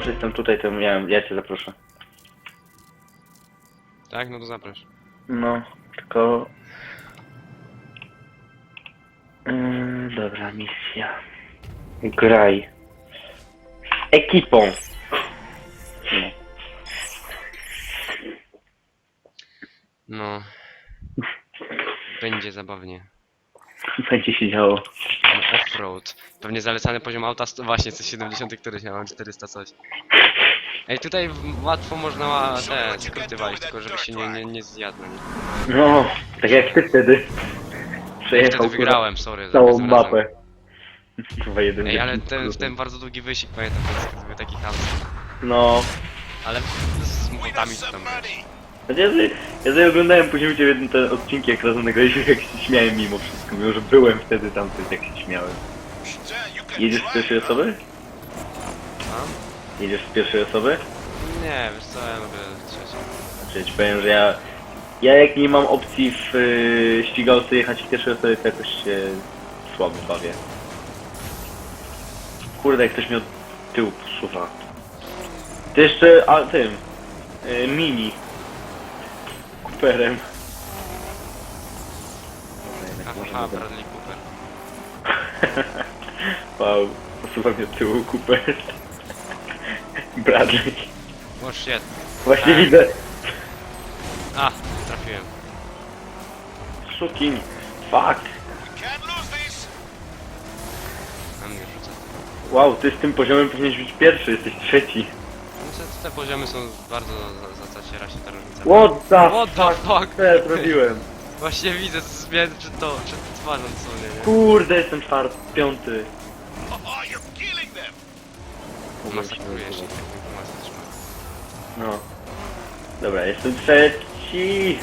ja już jestem tutaj, to miałem, ja cię zaproszę. Tak, no to zaproś. No, tylko... Yy, dobra, misja. Graj. Ekipą. No. No. Będzie zabawnie. Będzie się działo. Offroad. Pewnie zalecany poziom auta, sto- właśnie coś 70 któryś, ja mam 400 coś. Ej, tutaj w- łatwo można ma- te skróty walić, tylko żeby się nie, nie, nie zjadł. Nie? No, tak jak ty wtedy. Przejechał Wtedy kurwa, wygrałem, sorry. za całą każdym razem. mapę. Chyba jeden Ej, ale wielki ten, skrót. ten bardzo długi wyścig, pamiętam, skrót był taki chamski. No. Ale z botami to tam wiesz. Ja, sobie, ja sobie oglądałem później u ciebie ten- te odcinki, jak razem nagraliśmy, jak się śmiałem mimo wszystko. Mimo, że byłem wtedy tam, to jak się śmiałem. Jedziesz z pierwszej osoby? Jedziesz z pierwszej osoby? Nie, wiesz co, ja lubię trzecią. Znaczy, ja ci powiem, że ja... Ja jak nie mam opcji w yy, ścigałce jechać w pierwszej osobie, to jakoś się słabo bawię. Kurde, jak ktoś mi od tyłu posuwa. Ty jeszcze, a tym, yy, mini. Cooperem. Aha. Bradley Cooper. wow, posuwa mnie od tyłu Cooper. Bradley. O shit. Właśnie A. widzę. A, trafiłem. Szukin. Fuck. A mnie rzuca. Wow, ty z tym poziomem powinieneś być pierwszy, jesteś trzeci. Te, te poziomy są bardzo za- za- zaciera się ta różnica. What the What the fuck? Co ja zrobiłem? Właśnie widzę zmiany przed to, przed twarzą co nie, nie? Kurde, jestem czwarty, piąty. Masakruje się, tak informacja trzyma. No. Dobra, jestem trzeci.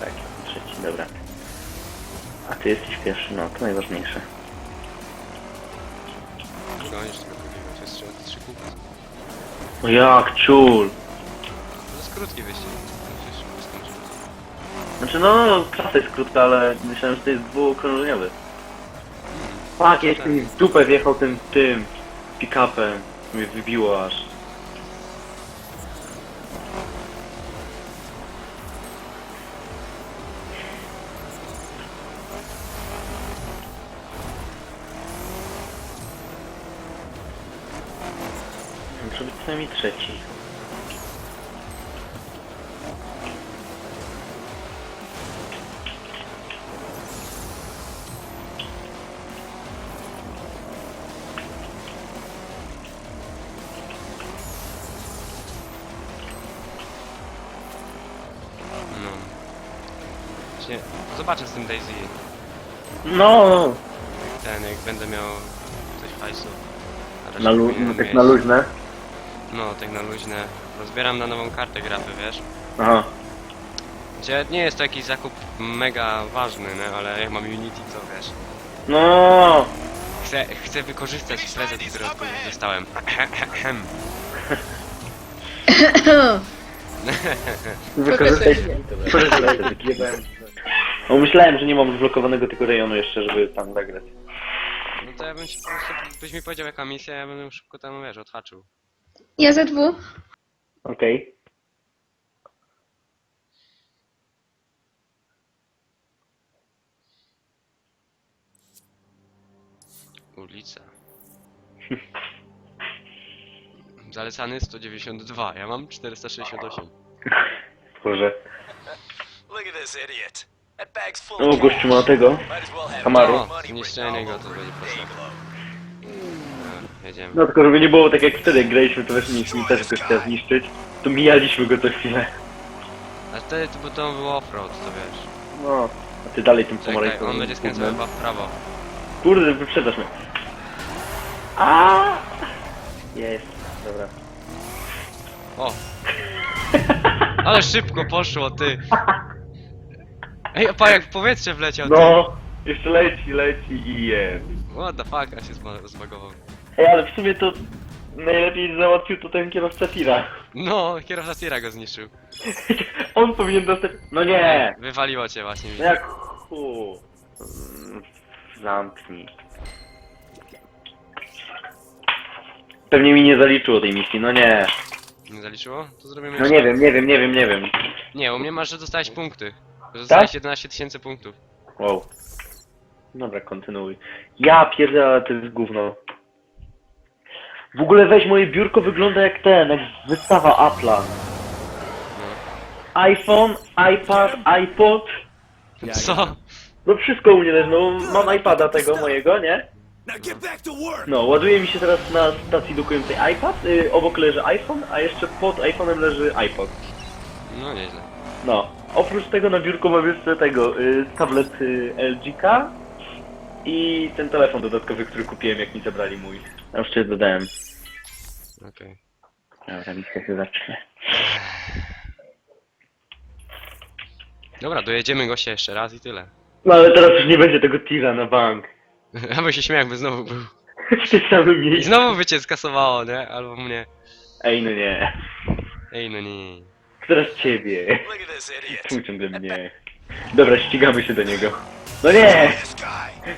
Tak, jestem trzeci, dobra. A ty jesteś pierwszy, no to najważniejsze. Gonisz tego O jak ciul. To jest krótki wyścig. Szybko skończyć. Znaczy no, klasa jest krótka, ale myślałem, że to jest dwuokrążeniowy. Fuck, ja jeszcze mi w dupę wjechał tym, tym, pick-upem. Mnie wybiło aż. Najmniej trzeci. No. Właśnie, zobaczę z tym Daisy. No, Ten, jak będę miał coś hajsu. Na razie na, lu- no, tak mieć. na luźne. No, tak na luźne. Rozbieram na nową kartę grafy, wiesz? Aha. Gdzie nie jest to jakiś zakup mega ważny, no, ale jak mam Unity, to wiesz. No, Chcę, chcę wykorzystać prezent, który od kogoś dostałem. wykorzystaj wykorzystaj. No myślałem, że nie mam zblokowanego tego rejonu jeszcze, żeby tam zagrać. No to ja bym ci po prostu, byś mi powiedział jaka misja, ja bym ją szybko tam, wiesz, odhaczył. Ja ze dwu. Okej. Ulica. Zalecany 192, ja mam 468. Boże. Look at this idiot. That bag's full O, of gościu ma tego. Might as well have Kamaru. no zniszczenie go to będzie. No, jedziemy. No tylko żeby nie było tak jak wtedy, jak graliśmy, to też mieliśmy też go chciał zniszczyć. To mijaliśmy go co chwilę. A wtedy to, bo to był offroad, to wiesz. No. A ty dalej tym Czekaj, pomarańczowym. on będzie skręcał chyba w prawo. Kurde, wyprzedzasz mnie. A! Jest. Dobra. O! Ale szybko poszło, ty! Ej, opa, jak w powietrze wleciał, ty! No, jeszcze leci, leci i jest. What the fuck, a się zba- zbagował. Ej, ale w sumie to najlepiej załatwił to ten kierowca tira. No, kierowca tira go zniszczył. On powinien dostać... No nie! Wywaliło cię właśnie, No jak chu... Mm, Zamknij. Pewnie mi nie zaliczyło tej misji, no nie. Nie zaliczyło? To zrobimy No jeszcze nie raz. wiem, nie wiem, nie wiem, nie wiem. Nie, u mnie masz, że dostałeś punkty. Że Dostałeś 11 tysięcy punktów. Wow. Dobra, kontynuuj. Ja pierdolę, ale to jest gówno. W ogóle weź moje biurko wygląda jak ten, jak wystawa Apple'a. iPhone, iPad, iPod. Co? No wszystko u mnie leży, no mam iPada tego mojego, nie? No, ładuje mi się teraz na stacji dokującej iPad, y, obok leży iPhone, a jeszcze pod iPhone'em leży iPod. No nieźle. No, oprócz tego na biurku mam jeszcze tego, y, tablet y, LGK i ten telefon dodatkowy, który kupiłem jak mi zabrali mój. Ja już cię dodałem. Okej. Dobra, misja się zacznie. Dobra, dojedziemy gościa jeszcze raz i tyle. No ale teraz już nie będzie tego tira na bank. Ja bym się śmiał, jakby znowu był. W tym samym I miejscu. znowu by cię skasowało, nie? Albo mnie. Ej, no nie. Ej, no nie. Teraz ciebie. Look at this idiot. Czemu ciągle mnie? Dobra, ścigamy się do niego. No nie! This guy.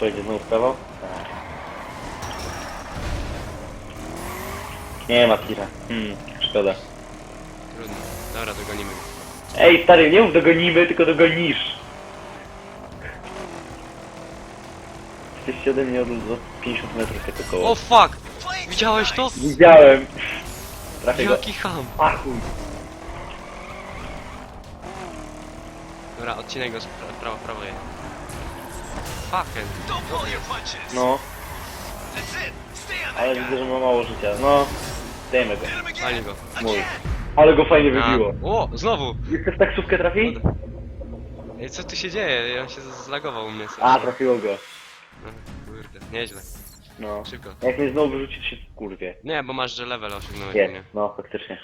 Pojedzie znowu w prawo? Nie ma tira. Hmm, szkoda. Trudno. Dobra, dogonimy go. Ej, stary, nie mów dogonimy, tylko dogonisz. Jesteście ode mnie od, od 50 metrów jak około. O fuck! Widziałeś to? Widziałem. Trafię go. Jaki ham! A chuj. Dobra, odcinaj go z pra prawo, prawo je. Fucking. No, ale widzę, że ma mało życia. No, dajmy go. Fajnie go. Mój. Ale go fajnie wybiło. o, znowu! Jeszcze w taksówkę trafi? Ej, co tu się dzieje? On się zlagował u mnie. A, trafiło go. No, kurde, nieźle. No. Szybko. Jak mnie znowu wyrzuci, to się kurwie. Nie, bo masz, że level osiągnąłeś, Jest, nie? no faktycznie.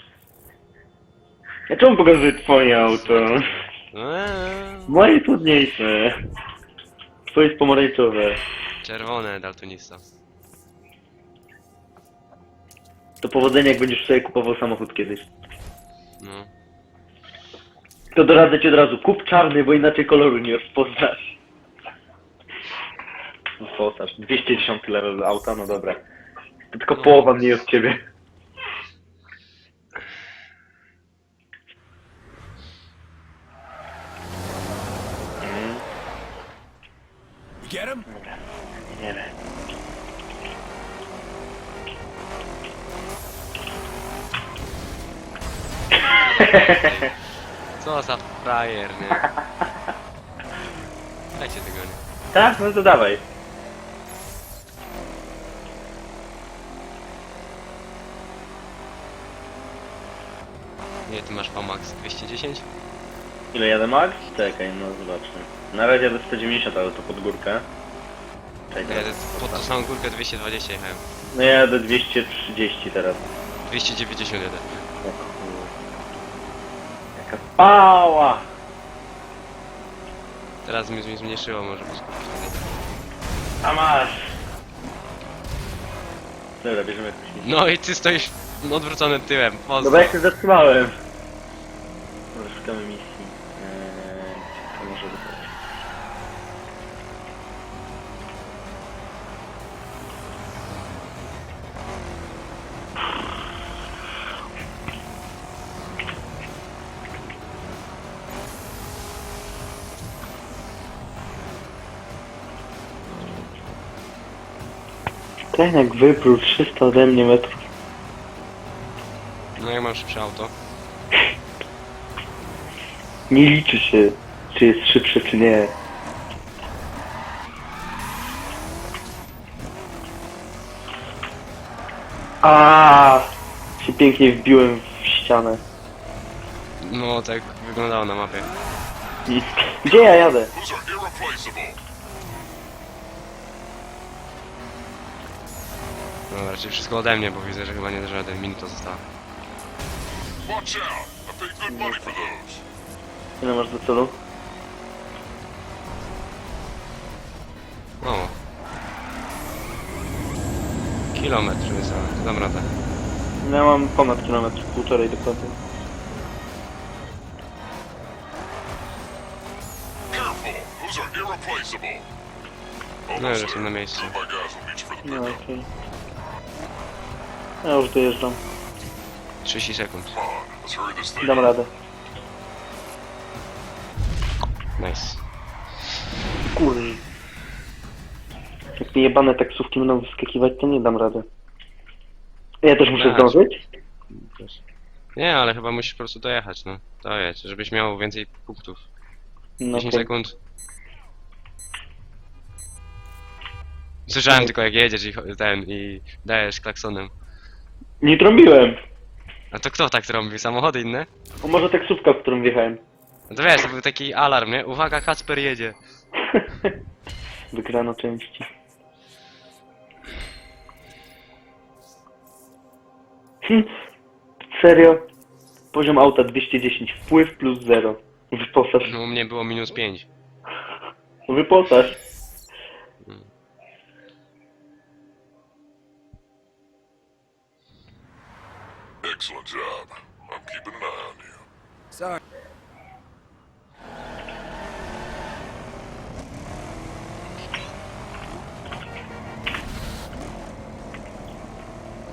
Ja czemu pokazuję twoje auto? Eee, Moje jest Twoje jest pomarańczowe. czerwone daltonista. To powodzenia jak będziesz sobie kupował samochód kiedyś. No. To doradzę ci od razu, kup czarny, bo inaczej koloru nie rozpoznasz. Rozpoznasz. 210 level auta, no dobra. To tylko No. połowa mniej od ciebie. You get him? Nie wiem. Co za frajer, nie? Dajcie tego, nie? Tak? No to dawaj. Nie, ty masz VMAX 210? Ile jadę max? Czekaj, no zobaczmy. Na razie jadę 190, ale to pod górkę. Czekaj, teraz. pod tą samą górkę 220 jechałem. No ja jadę 230 teraz. 291. Jak chuj. Jaka pała! Teraz mi mi zmniejszyło może być. A masz! Dobra, bierzemy jakąś misję. No i ty stoisz odwróconym tyłem. Pozdro. Dobra, ja się zatrzymałem. Dobra, szukamy misji. Eee, to może być? Ten jak wyprół 300 ode mnie metrów. No jak mam szybsze auto? Nie liczy się, czy jest szybszy, czy nie. A się pięknie wbiłem w ścianę. No tak wyglądało na mapie. Gdzie ja jadę? No raczej wszystko ode mnie, bo widzę, że chyba nie da rady. Minuta została. Watch out! I paid good money for those. Ile masz do celu? Mało. Kilometr niecałe. Dam radę. No ja mam ponad kilometr, półtorej dokładnie. Irreplaceable. No już Almost jestem na there. miejscu. Two of my guys will meet you for the No pickup. okej. Ja już dojeżdżam. 30 sekund. Dam radę. Nice. Kurde. Jak te jebane taksówki będą wyskakiwać, to nie dam rady. Ja też muszę Dać. zdążyć? Nie, ale chyba musisz po prostu dojechać, no. To jest, żebyś miał więcej punktów. No 10 okej. sekund. Słyszałem tylko jak jedziesz i cho- ten i dajesz klaksonem. Nie trąbiłem! A to kto tak trąbi? Samochody inne? O może taksówka, w którą wjechałem. No to wiesz, to był taki alarm, nie? Uwaga, Kacper jedzie. Wygrano części. Hm, Serio? Poziom auta 210, wpływ plus 0. Wyposaż. No u mnie było minus 5. Wyposaż.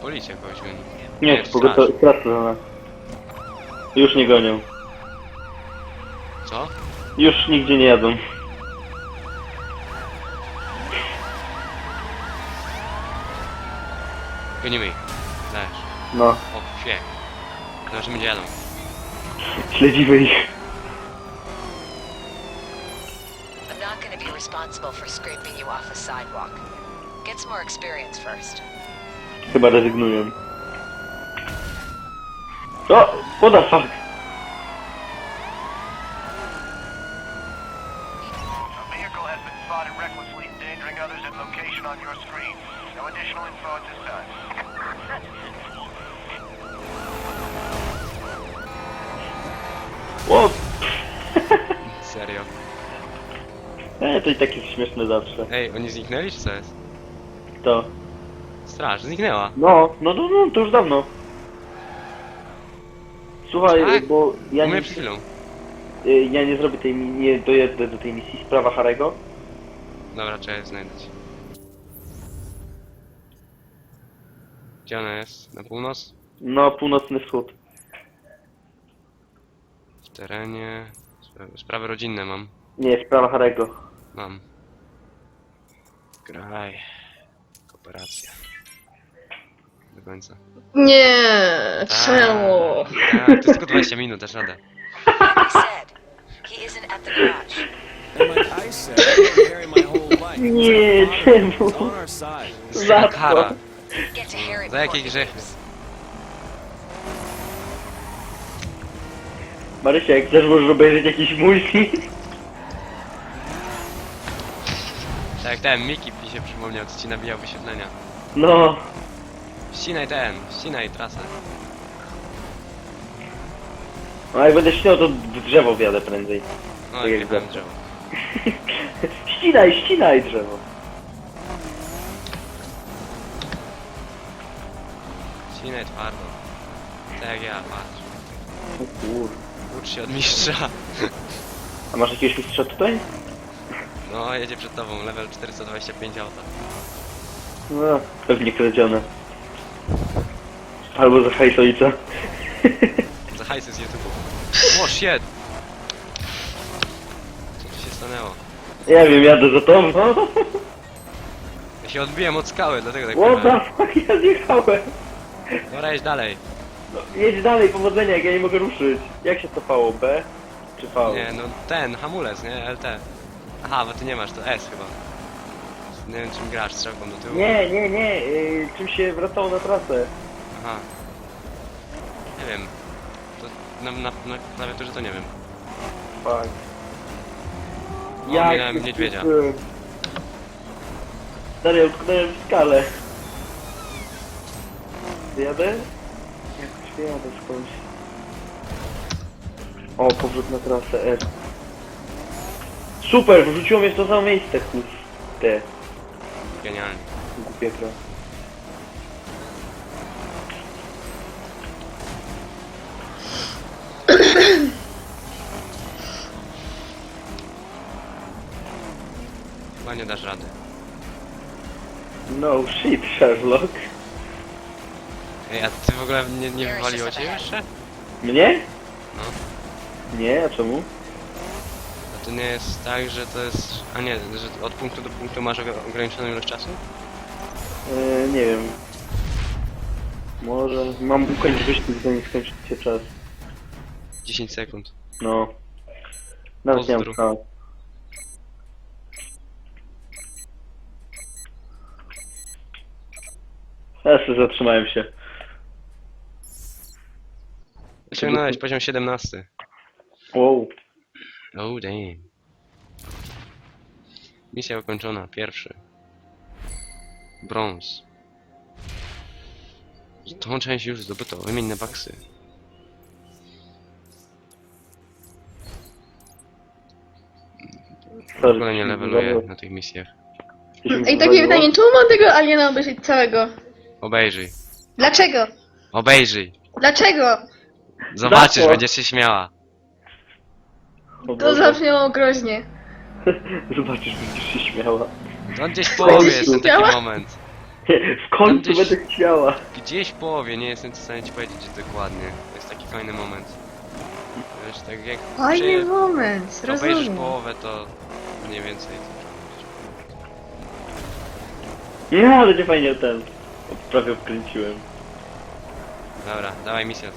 Policja kogoś goni. Nie, to to straszne na nas. Już nie gonią. Co? Już nigdzie nie jadą. Gonimy ich. Dajesz. No, O, fie. Zobaczymy gdzie jadą. śledzimy ich. I'm not going to be responsible for scraping you off a sidewalk. Get some more experience first. Chyba rezygnują. O! What the fuck? A vehicle has been spotted recklessly endangering others at location on your screen. No! Serio. E, to i tak jest śmieszne zawsze. Ej, oni zniknęli czy co jest? To. Straż, zniknęła. No, no, no, no to już dawno. Słuchaj, Tak? bo ja nie, przed chwilą. y, ja nie zrobię tej, mi- nie dojeżdżę do tej misji sprawa Harego. Dobra, trzeba je znajdować. Gdzie ona jest? Na północ? No, północny wschód. W terenie... Sprawy, sprawy rodzinne mam. Nie, sprawa Harego. Mam. Graj. Kooperacja. Do końca. Nie, Tak, czemu? Tak, to jest tylko 20 minut, dasz radę. He said he isn't at the garage. And like I said, I've known Harry my whole life. Nie, It's czemu? It's on our side. Za Kara. co? Get to Harry Za before jakie he grzechy? leaves. Marysia, jak chcesz, możesz obejrzeć jakiś multi? Tak jak ten, Miki mi się przypomniał, co ci nabijał wyświetlenia. No. Ścinaj ten, ścinaj trasę. No jak będę śniał, to w drzewo wjadę prędzej. No Tak i jak zawsze. drzewo. ścinaj, ścinaj drzewo. Ścinaj twardo. Tak jak ja, patrz. O kur... Ucz się od mistrza. A masz jakiegoś mistrza tutaj? No, jedzie przed tobą, level 425 auta. No, pewnie kradzione. Albo za hajs ojca. Za hajsy z YouTube'u. O, shit! Co tu się stanęło? Ja wiem, jadę za tobą. Ja się odbiłem od skały, dlatego tak What the fuck, ja zjechałem. Dobra, jedź dalej. No, jedź dalej, powodzenia, jak ja nie mogę ruszyć. Jak się cofało, B? Czy V? Nie, no ten, hamulec, nie? LT. Aha, bo ty nie masz, to S chyba. Nie wiem czym grasz, strzałką do tyłu. nie, nie, nie. Yy, czym się wracało na trasę? Aha. Nie wiem. To na, na, na klawiaturze to nie wiem. Fuck. O, minąłem niedźwiedzia. Stary, ja utknąłem w skale. Wyjadę? Jakoś wyjadę skądś. O, powrót na trasę R. Super, wrzuciło mnie w to samo miejsce, kurde. Genialnie. Głupie gra. Dasz radę. No shit, Sherlock. Ej, a ty w ogóle nie, nie wywaliło cię jeszcze? Mnie? No. Nie, a czemu? A to nie jest tak, że to jest... A nie, że od punktu do punktu masz ogra- ograniczoną ilość czasu? E, nie wiem. Może mam ukończyć wyścig, zanim skończy się czas. 10 sekund. No. Nawet nie mam szans. Ja sobie zatrzymałem się. Osiągnąłeś poziom 17. Wow. Oh damn. Misja ukończona, pierwszy. Brąz. Tą część już zdobyto, wymień na baksy. W ogóle nie leveluję na tych misjach. Ej, takie pytanie, czemu mam tego aliena obejrzeć całego? Obejrzyj. Dlaczego? Obejrzyj. Dlaczego? Zobaczysz, Za co? będziesz się śmiała. O To Boże. zabrzmiało groźnie. Zobaczysz, będziesz się śmiała. To gdzieś w połowie Będziesz jest ten śmiała? taki moment. W końcu gdzieś- będę śmiała. Gdzieś w połowie, nie jestem w stanie ci powiedzieć gdzie dokładnie. To jest taki fajny moment. Wiesz, tak jak Fajny przy- moment, obejrzysz rozumiem. połowę, to mniej więcej No, ale cię fajnie ten. Prawie obkręciłem. Dobra, dawaj misję.